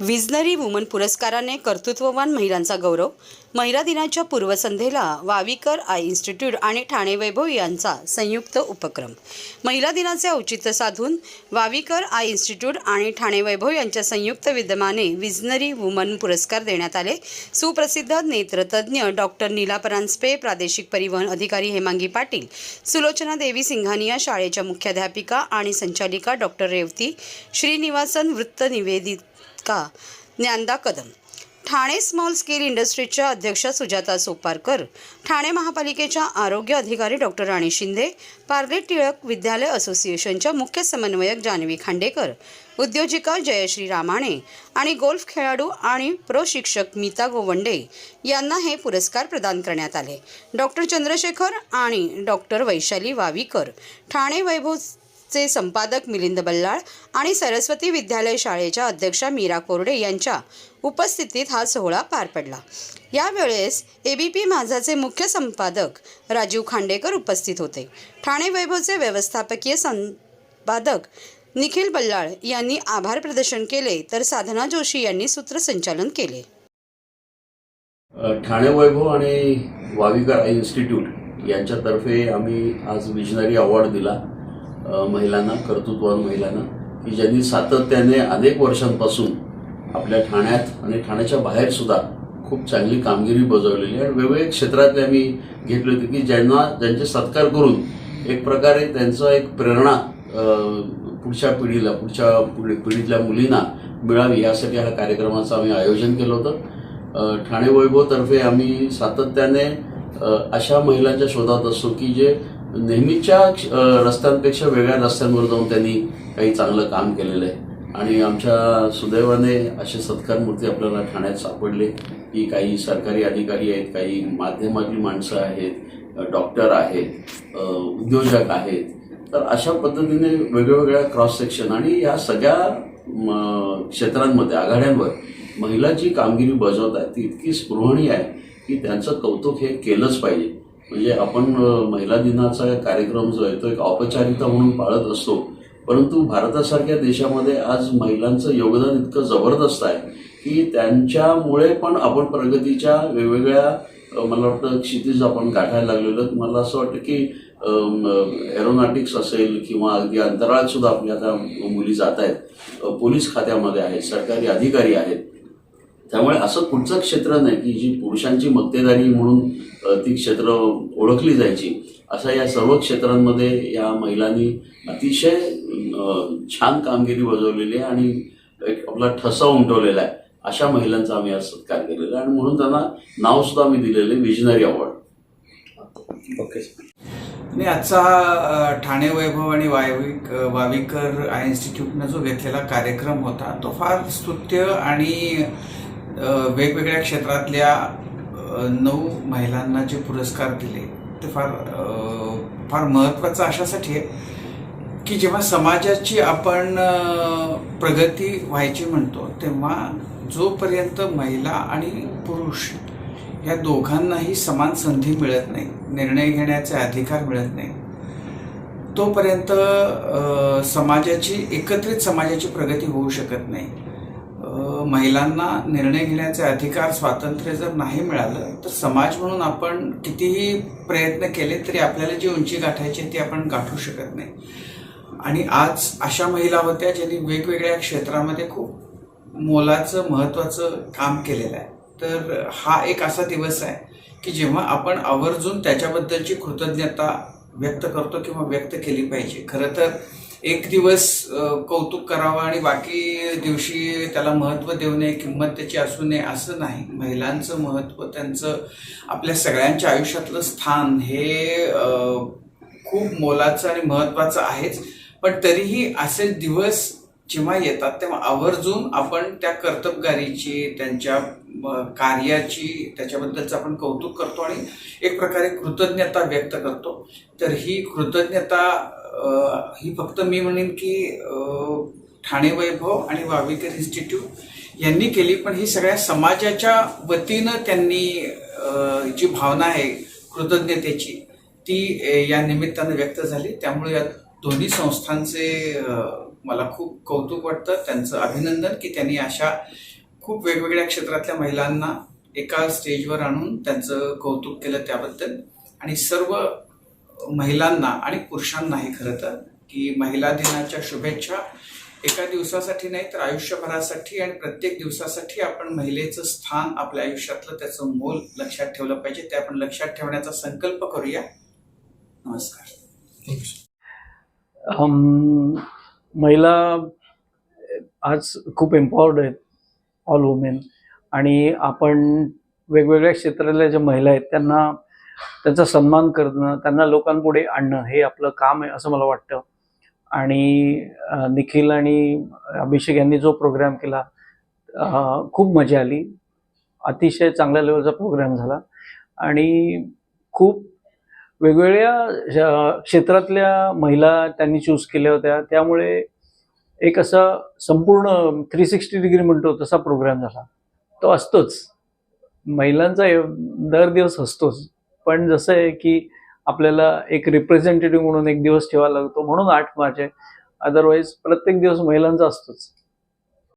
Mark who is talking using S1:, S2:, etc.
S1: Visionary woman पुरस्काराने कर्तृत्ववान महिलांचा गौरव. महिला दिनाच्या पूर्वसंध्येला वावीकर आय इन्स्टिट्यूट आणि ठाणे वैभव यांचा संयुक्त उपक्रम. महिला दिनाचे औचित्य साधून वावीकर आय इन्स्टिट्यूट आणि ठाणे वैभव यांच्या संयुक्त विद्यमाने विजनरी वुमन पुरस्कार देण्यात आले. सुप्रसिद्ध नेत्रतज्ञ डॉक्टर नीला परांजपे प्रादेशिक परिवहन अधिकारी हेमांगी पाटील सुलोचना देवी सिंघानिया शाळेच्या मुख्याध्यापिका आणि संचालिका डॉक्टर रेवती श्रीनिवासन वृत्त निवेदित का? ज्ञानदा कदम. ठाणे स्मॉल स्केल इंडस्ट्रीजच्या अध्यक्षा सुजाता सोपारकर ठाणे महापालिकेच्या आरोग्य अधिकारी डॉक्टर राणी शिंदे पार्ले टिळक विद्यालय असोसिएशनच्या मुख्य समन्वयक जानवी खांडेकर उद्योजिका जयश्री रामाणे आणि गोल्फ खेळाडू आणि प्रशिक्षक मीता गोवंडे यांना हे पुरस्कार प्रदान करण्यात आले. डॉक्टर चंद्रशेखर आणि डॉक्टर वैशाली वावीकर ठाणे वैभव चे संपादक मिलिंद बल्लाळ आणि सरस्वती विद्यालय शाळेच्या अध्यक्षा मीरा कोरडे यांच्या उपस्थितीत हा सोहळा पार पडला. यावेळेस एबीपी माझाचे मुख्य संपादक राजीव खांडेकर उपस्थित होते. ठाणे वैभवचे व्यवस्थापकीय संपादक निखिल बल्लाळ यांनी आभार प्रदर्शन केले तर साधना जोशी यांनी सूत्रसंचालन केले.
S2: ठाणे वैभव आणि वाविकर इन्स्टिट्यूट यांच्यातर्फे आम्ही आज विजनरी अवॉर्ड दिला. महिलांना कर्तृत्ववान महिलांना की ज्यांनी सातत्याने अनेक वर्षांपासून आपल्या ठाण्यात आणि ठाण्याच्या बाहेर सुद्धा खूप चांगली कामगिरी बजावलेली आहे. आणि वेगवेगळ्या क्षेत्रातले आम्ही घेतले होते की ज्यांना ज्यांचे सत्कार करून एक प्रकारे त्यांचं एक प्रेरणा पुढच्या पिढीला पुढच्या पिढीतल्या मुलींना मिळावी यासाठी हा कार्यक्रमाचं आम्ही आयोजन केलं होतं. ठाणे वैभवतर्फे आम्ही सातत्याने अशा महिलांच्या शोधात असतो की जे नेहमीच्या रस्त्यांपेक्षा वेगळ्या रस्त्यांवर जाऊन त्यांनी काही चांगलं काम केलेलं आहे. आणि आमच्या सुदैवाने असे सत्कार मूर्ती आपल्याला ठाण्यात सापडले की काही सरकारी अधिकारी आहेत काही माध्यमातली माणसं आहेत डॉक्टर आहेत उद्योजक आहेत. तर अशा पद्धतीने वेगवेगळ्या क्रॉस सेक्शन आणि या सगळ्या म, क्षेत्रांमध्ये आघाड्यांवर महिला जी कामगिरी बजावत आहे ती इतकी स्पृहणीय आहे की त्यांचं कौतुक हे केलंच पाहिजे. म्हणजे आपण महिला दिनाचा कार्यक्रम जो आहे तो एक औपचारिकता म्हणून पाळत असतो परंतु भारतासारख्या देशामध्ये आज महिलांचं योगदान इतकं जबरदस्त आहे की त्यांच्यामुळे पण आपण प्रगतीच्या वेगवेगळ्या मला वाटतं क्षितिज आपण गाठायला लागलेलो आहोत. मला असं वाटतं की एरोनॉटिक्स असेल किंवा अगदी अंतराळात सुद्धा आपल्या आता मुली जात आहेत पोलीस खात्यामध्ये आहेत सरकारी अधिकारी आहेत त्यामुळे असं कुठचं क्षेत्र नाही की जी पुरुषांची मक्तेदारी म्हणून ती क्षेत्र ओळखली जायची अशा या सर्व क्षेत्रांमध्ये या महिलांनी अतिशय छान कामगिरी बजावलेली आहे आणि एक आपला ठसा उमटवलेला आहे. अशा महिलांचा आम्ही आज सत्कार केलेला आहे आणि म्हणून त्यांना नाव सुद्धा आम्ही दिलेले विजनरी अवॉर्ड.
S3: ओके आणि आजचा हा ठाणे वैभव आणि वायविक वाविकर आय इन्स्टिट्यूटनं जो घेतलेला कार्यक्रम होता तो फार स्तुत्य आणि वेगवेगळ्या क्षेत्रातल्या नऊ महिलांना जे पुरस्कार दिले ते फार फार महत्त्वाचं अशासाठी आहे की जेव्हा समाजाची आपण प्रगती व्हायची म्हणतो तेव्हा जोपर्यंत महिला आणि पुरुष या दोघांनाही समान संधी मिळत नाही निर्णय घेण्याचे अधिकार मिळत नाही तोपर्यंत समाजाची एकत्रित समाजाची प्रगती होऊ शकत नाही. महिलांना निर्णय घेण्याचे अधिकार स्वातंत्र्य जर नाही मिळालं तर समाज म्हणून आपण कितीही प्रयत्न केले तरी आपल्याला जी उंची गाठायची ती आपण गाठू शकत नाही. आणि आज अशा महिला होत्या ज्यांनी वेगवेगळ्या क्षेत्रामध्ये खूप मोलाचं महत्त्वाचं काम केलेलं आहे. तर हा एक असा दिवस आहे की जेव्हा आपण आवर्जून त्याच्याबद्दलची कृतज्ञता व्यक्त करतो किंवा व्यक्त केली पाहिजे. खरं तर एक दिवस कौतुक करावं आणि बाकी दिवशी त्याला महत्त्व देऊ नये किंमत त्याची असू नये असं नाही. महिलांचं महत्त्व त्यांचं आपल्या सगळ्यांच्या आयुष्यातलं स्थान हे खूप मोलाचं आणि महत्त्वाचं आहेच. पण तरीही असे दिवस जेव्हा येतात तेव्हा आवर्जून आपण त्या कर्तबगारीची त्यांच्या कार्याची त्याच्याबद्दलचं आपण कौतुक करतो आणि एक प्रकारे कृतज्ञता व्यक्त करतो. तर ही कृतज्ञता ही फक्त मी म्हणेन की ठाणे वैभव आणि वाविकर इन्स्टिट्यूट यांनी केली पण ही सगळ्या समाजाच्या वतीनं त्यांनी जी भावना आहे कृतज्ञतेची ती या निमित्तानं व्यक्त झाली. त्यामुळे या दोन्ही संस्थांचे मला खूप कौतुक वाटतं त्यांचं अभिनंदन की त्यांनी अशा खूप वेगवेगळ्या क्षेत्रातल्या महिलांना एका स्टेजवर आणून त्यांचं कौतुक केलं त्याबद्दल. आणि सर्व महिलांना आणि पुरुषांनाही खरं तर की महिला दिनाच्या शुभेच्छा एका दिवसासाठी नाही तर आयुष्यभरासाठी आणि प्रत्येक दिवसासाठी आपण महिलेचं स्थान आपल्या आयुष्यातलं त्याचं मोल लक्षात ठेवलं पाहिजे. ते आपण लक्षात ठेवण्याचा संकल्प करूया. नमस्कार.
S4: महिला आज खूप एम्पॉवर्ड आहेत ऑल वुमेन आणि आपण वेगवेगळ्या क्षेत्रातल्या ज्या महिला आहेत त्यांना त्यांचा सन्मान करणं त्यांना लोकांपुढे आणणं हे आपलं काम आहे असं मला वाटतं. आणि निखिल आणि अभिषेक यांनी जो प्रोग्राम केला खूप मजा आली. अतिशय चांगल्या लेवलचा प्रोग्राम झाला. आणि खूप वेगवेगळ्या क्षेत्रातल्या महिला त्यांनी चूज केल्या होत्या. त्यामुळे एक असा संपूर्ण थ्री सिक्स्टी डिग्री म्हणतो तसा प्रोग्राम झाला. तो असतोच. महिलांचा दर दिवस असतोच. पण जसं आहे की आपल्याला एक रिप्रेझेंटेटिव्ह म्हणून एक दिवस ठेवायला लागतो म्हणून आठ मार्च आहे. अदरवाईज प्रत्येक दिवस महिलांचा असतोच.